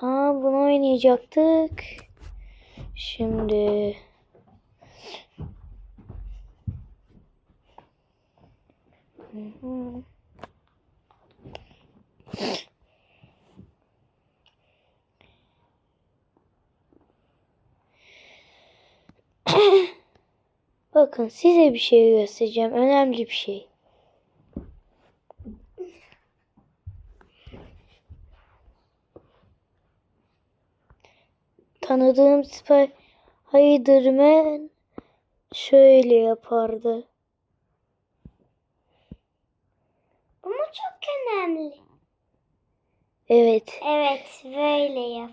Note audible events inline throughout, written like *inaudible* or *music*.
Tamam bunu oynayacaktık. Şimdi. *coughs* Bakın size bir şey göstereceğim. Önemli bir şey. Tanıdığım Spider-Man şöyle yapardı. Mu çok önemli? Evet. Evet, böyle yap.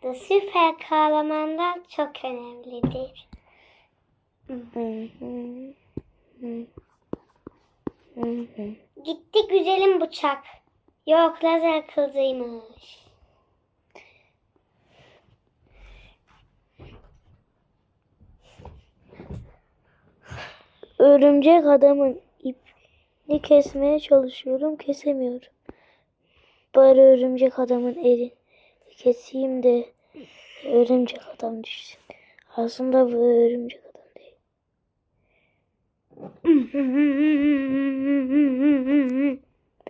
The süper kahramanlar çok önemlidir. Gitti güzelim bıçak. Yok lazer kılıcıymış. Örümcek adamın ipini kesmeye çalışıyorum. Kesemiyorum. Bari örümcek adamın elini keseyim de örümcek adam düşsün. Aslında bu örümcek adam değil.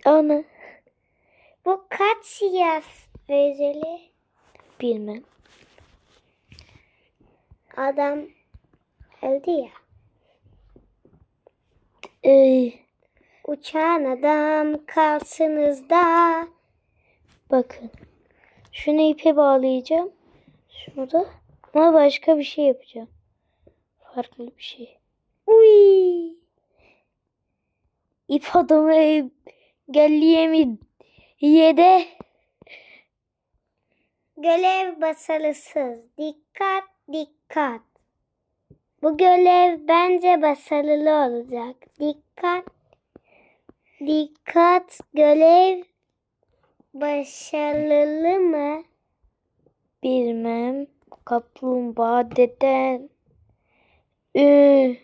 Ana Bu kaç yaz özeli? bilmem. Adam öldü ya. Ee, Uçan adam karşınızda. bakın. Şunu ipe bağlayacağım. Şurada. Ama başka bir şey yapacağım. Farklı bir şey. Uy. İp adamı engelleyemedi. Yede. Görev başarısız. Dikkat dikkat. Bu görev bence başarılı olacak. Dikkat. Dikkat. Görev başarılı mı? Bilmem. Kaplumbağa deden. Ü.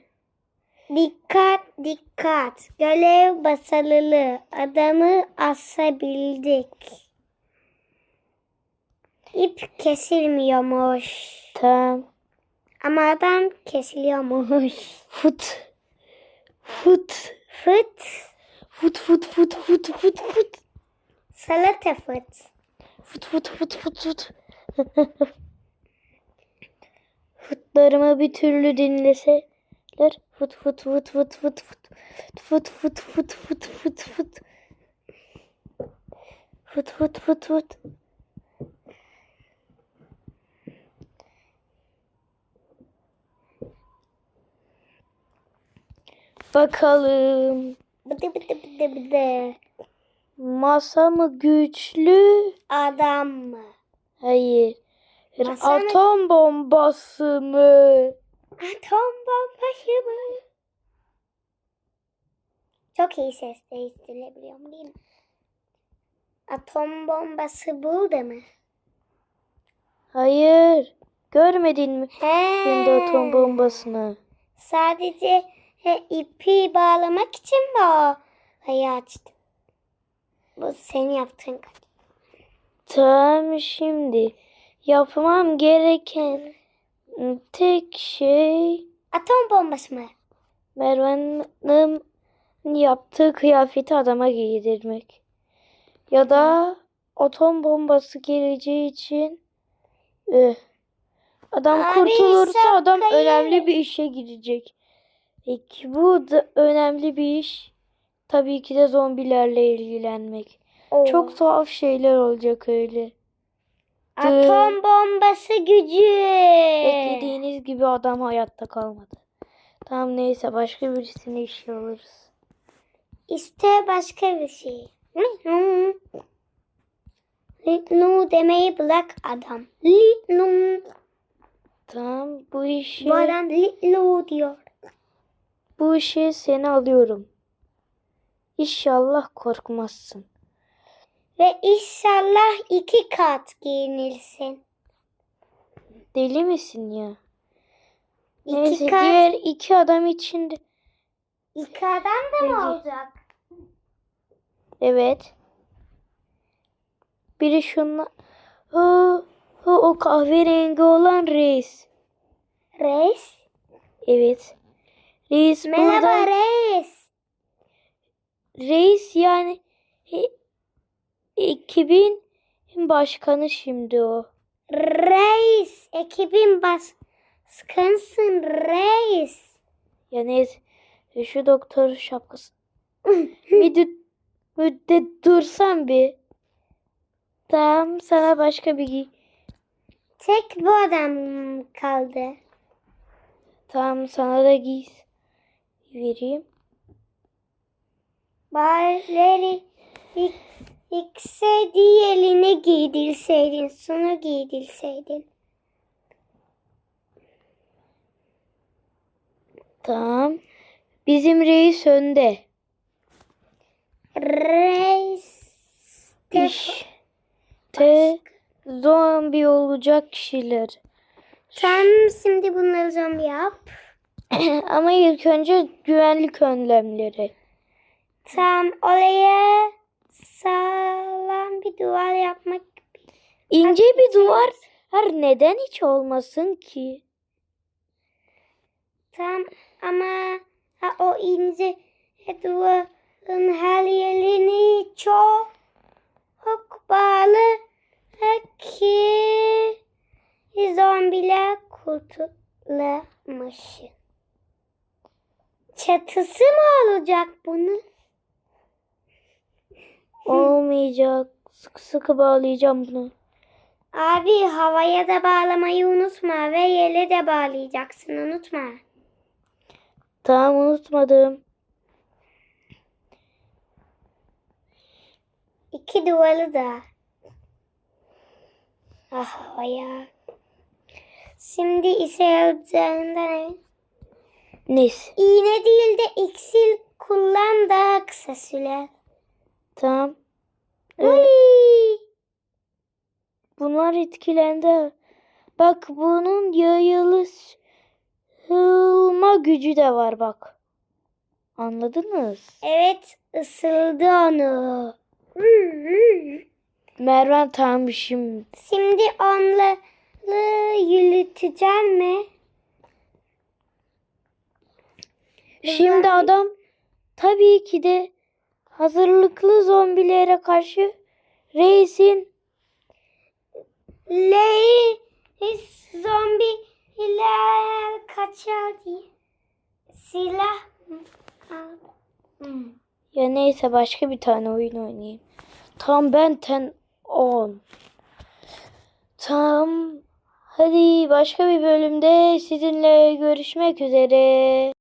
Dikkat dikkat. Görev başarılı. Adamı asabildik. İp kesilmiyormuş. Tam. Ama adam kesiliyormuş. Fut. Fut. Fıt. Fut fut fut fut fut fut. Salata fıt. Fut fut fut fut fut. Futlarımı bir türlü dinleseler. Fut fut fut fut fut fut. Fut fut fut fut fut fut. Fut fut fut fut. Bakalım. Bıdı bıdı bıdı bıdı. Masa mı güçlü? Adam mı? Hayır. Masa mı? Atom bombası mı? Atom bombası mı? Çok iyi ses değiştirebiliyorum değil mi? Atom bombası burada mı? Hayır. Görmedin mi? He. Şimdi atom bombasını. Sadece he, ipi bağlamak için mi o hayı açtım? Bu senin yaptığın kadar. Tamam şimdi. Yapmam gereken tek şey Atom bombası mı? Merve'nin yaptığı kıyafeti adama giydirmek. Ya da atom bombası geleceği için adam Abi, kurtulursa adam kayı- önemli bir işe girecek. Peki bu da önemli bir iş. Tabii ki de zombilerle ilgilenmek. Oo. Çok tuhaf şeyler olacak öyle. Atom bombası gücü. Beklediğiniz gibi adam hayatta kalmadı. Tamam neyse başka birisine işe alırız. İşte başka bir şey. Litnu demeyi bırak adam. Litnu. Tamam bu işi Bu adam Litlu diyor. Bu işi seni alıyorum. İnşallah korkmazsın. Ve inşallah iki kat giyinirsin. Deli misin ya? İki Neyse kat. diğer iki adam için de İki adam da mı olacak? evet. Biri şunla O, o, o kahverengi olan reis. Reis. Evet. Reis Merhaba burada. reis. Reis yani e, ekibin başkanı şimdi o. Reis. Ekibin başkanısın reis. Yani e, şu doktor şapkası. *laughs* Müddet, müddet dursan bir. Tamam sana başka bir giy. Tek bu adam kaldı. Tamam sana da giy. Vereyim. Barileri ilk, ilkse diğerini giydirseydin, sonra giydirseydin. Tamam. Bizim reis önde. Reis. İşte zombi olacak kişiler. Sen şimdi bunları zombi yap. *laughs* Ama ilk önce güvenlik önlemleri. Tam oraya sağlam bir duvar yapmak. İnce bir duvar her neden hiç olmasın ki? Tam ama ha, o ince duvarın her yerini çok, bağlı ki zombiler kurtulamışsın. Çatısı mı olacak bunun? *laughs* Olmayacak. Sıkı sıkı bağlayacağım bunu. Abi havaya da bağlamayı unutma ve yere de bağlayacaksın unutma. Tamam unutmadım. İki duvarı da. Ah havaya. Şimdi ise yapacağından emin. Neyse. İğne değil de iksir kullan daha kısa sürer. Tamam. Ee, Uy! bunlar etkilendi. Bak bunun yayılma gücü de var bak. Anladınız? Evet ısırdı onu. Mervan tamam şimdi. Şimdi onları yürüteceğim mi? Şimdi adam tabii ki de hazırlıklı zombilere karşı reisin Reis zombiler kaçar diye. Silah ya neyse başka bir tane oyun oynayayım. Tam ben ten 10. Tam hadi başka bir bölümde sizinle görüşmek üzere.